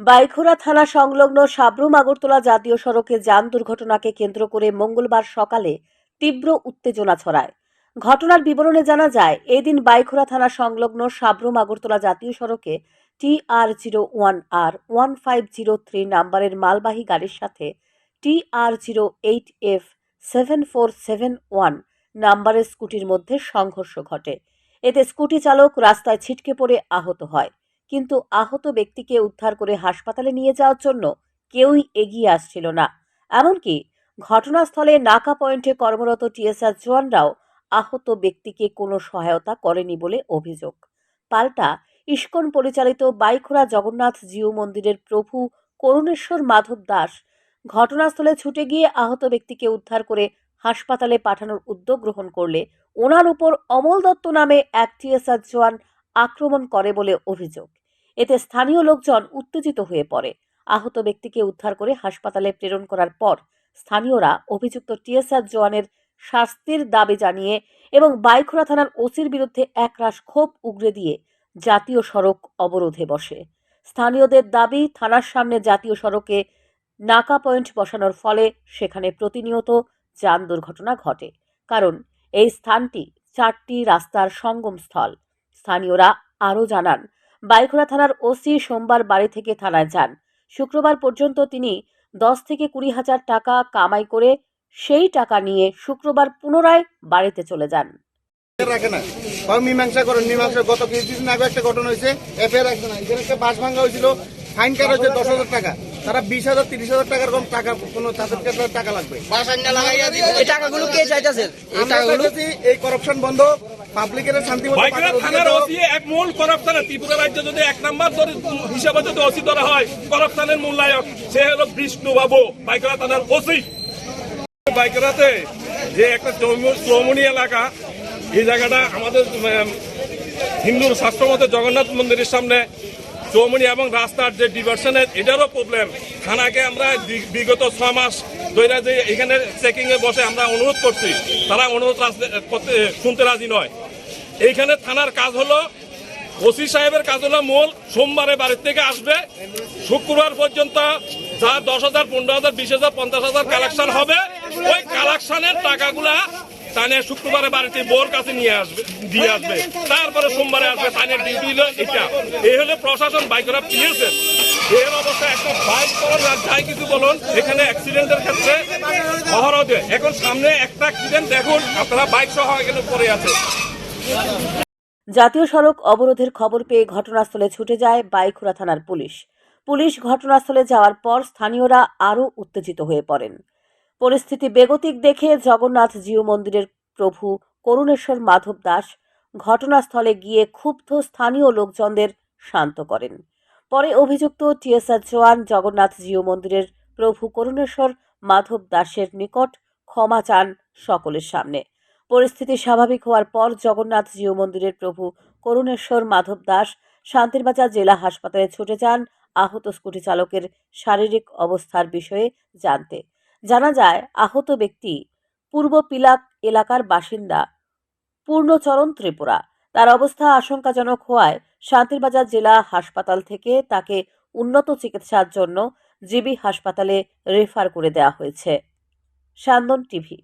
বাইখোরা থানা সংলগ্ন সাবরুম আগরতলা জাতীয় সড়কে যান দুর্ঘটনাকে কেন্দ্র করে মঙ্গলবার সকালে তীব্র উত্তেজনা ছড়ায়। ঘটনার বিবরণে জানা যায়, এদিন বাইখোরা থানা সংলগ্ন সাবরুম আগরতলা জাতীয় সড়কে T R zero one R one five zero three নাম্বারের মালবাহী গাড়ির সাথে T R zero eight F seven four seven one নাম্বারের স্কুটির মধ্যে সংঘর্ষ ঘটে। এতে স্কুটি চালক রাস্তায় ছিটকে পড়ে আহত হয়। কিন্তু আহত ব্যক্তিকে উদ্ধার করে হাসপাতালে নিয়ে যাওয়ার জন্য কেউই এগিয়ে আসছিল না। এমনকি ঘটনাস্থলে নাকা পয়েন্টে কর্মরত টিএসআর জওয়ানরাও আহত ব্যক্তিকে কোনো সহায়তা করেনি বলে অভিযোগ। পাল্টা ইস্কন পরিচালিত বাইখোড়া জগন্নাথ জিউ মন্দিরের প্রভু করুণেশ্বর মাধব দাস ঘটনাস্থলে ছুটে গিয়ে আহত ব্যক্তিকে উদ্ধার করে হাসপাতালে পাঠানোর উদ্যোগ গ্রহণ করলে ওনার উপর অমল দত্ত নামে এক টিএসআর জওয়ান আক্রমণ করে বলে অভিযোগ। এতে স্থানীয় লোকজন উত্তেজিত হয়ে পড়ে। আহত ব্যক্তিকে উদ্ধার করে হাসপাতালে প্রেরণ করার পর স্থানীয়রা অভিযুক্ত টিএসআর জওয়ানের শাস্তির দাবি জানিয়ে এবং বাইখোড়া থানার ওসির বিরুদ্ধে একরাশ ক্ষোভ উগরে দিয়ে জাতীয় সড়ক অবরোধে বসে। স্থানীয়দের দাবি, থানার সামনে জাতীয় সড়কে নাকা পয়েন্ট বসানোর ফলে সেখানে প্রতিনিয়ত যান দুর্ঘটনা ঘটে, কারণ এই স্থানটি চারটি রাস্তার সঙ্গমস্থল। স্থানীয়রা আরও জানান বাইখোড়া থানার ওসি সোমবার বাড়ি থেকে থানায় যান। শুক্রবার পর্যন্ত তিনি দশ থেকে কুড়ি হাজার টাকা কামাই করে সেই টাকা নিয়ে শুক্রবার পুনরায় বাড়িতে চলে যান। রাখে না। সব মীমাংসা করেন মীমাংসা গত কিছুদিন আগে একটা ঘটনা হয়েছে এফআইআর রাখছে না। এখানে একটা বাস ভাঙা হয়েছিল ফাইন দশ হাজার টাকা। তারা বিশ হাজার তিরিশ হাজার টাকার কম টাকা কোনো তাদের কাছে টাকা লাগবে। এই টাকাগুলো কে চাইতেছে? এই টাকাগুলো এই করাপশন বন্ধ পাবলিকের শান্তি বাইকরা থানার ওসি এক মূল করাপশন ত্রিপুরা রাজ্য যদি এক নাম্বার ধরে হিসাবে যদি ওসি ধরা হয় করাপশনের মূল্যায়ক সে হলো বিষ্ণু বাবু বাইকরা থানার ওসি। বাইকরাতে যে একটা চৌমুনি এলাকা এই জায়গাটা আমাদের হিন্দুর শাস্ত্র মতে জগন্নাথ মন্দিরের সামনে চৌমুনি এবং রাস্তার যে ডিভার্সনের এটারও প্রবলেম থানাকে আমরা বিগত ছ মাস ধরে যে এখানে চেকিং এ বসে আমরা অনুরোধ করছি, তারা অনুরোধ করতে, শুনতে রাজি নয়। এইখানে থানার কাজ হলো, ওসি সাহেবের কাজ হলো মূল, সোমবারে বাড়ির থেকে আসবে, শুক্রবার পর্যন্ত যা দশ হাজার, পনেরো হাজার, বিশ হাজার, পঞ্চাশ হাজার কালেকশন হবে, ওই কালেকশনের টাকাগুলা তানে শুক্রবারে বাড়িতে বোর কাছে নিয়ে আসবে, দিয়ে আসবে। তারপরে সোমবারে আসবে ডিউটি হলো এটা। এই প্রশাসন বাইকরা পেয়েছে। এর অবস্থা একটা বাইক করার যাই কিছু বলুন, এখানে অ্যাক্সিডেন্টের ক্ষেত্রে এখন সামনে একটা অ্যাক্সিডেন্ট দেখুন, আপনারা বাইক সহ এখানে পড়ে আছে জাতীয় সড়ক অবরোধের খবর পেয়ে ঘটনাস্থলে ছুটে যায় বাইখুড়া থানার পুলিশ। পুলিশ ঘটনাস্থলে যাওয়ার পর স্থানীয়রা আরও উত্তেজিত হয়ে পড়েন। পরিস্থিতি বেগতিক দেখে জগন্নাথ জিউ মন্দিরের প্রভু করুণেশ্বর মাধব দাস ঘটনাস্থলে গিয়ে ক্ষুব্ধ স্থানীয় লোকজনদের শান্ত করেন। পরে অভিযুক্ত টিএসআর জওয়ান জগন্নাথ জিউ মন্দিরের প্রভু করুণেশ্বর মাধব দাসের নিকট ক্ষমা চান সকলের সামনে। পরিস্থিতি স্বাভাবিক হওয়ার পর জগন্নাথ জিউ মন্দিরের প্রভু করুণেশ্বর মাধব দাস শান্তিরবাজার জেলা হাসপাতালে ছুটে যান আহত স্কুটি চালকের শারীরিক অবস্থার বিষয়ে জানতে। জানা যায়, আহত ব্যক্তি পূর্ব পিলাক এলাকার বাসিন্দা পূর্ণচরণ ত্রিপুরা। তার অবস্থা আশঙ্কাজনক হওয়ায় শান্তিরবাজার জেলা হাসপাতাল থেকে তাকে উন্নত চিকিৎসার জন্য জিবি হাসপাতালে রেফার করে দেওয়া হয়েছে। সান্দন টিভি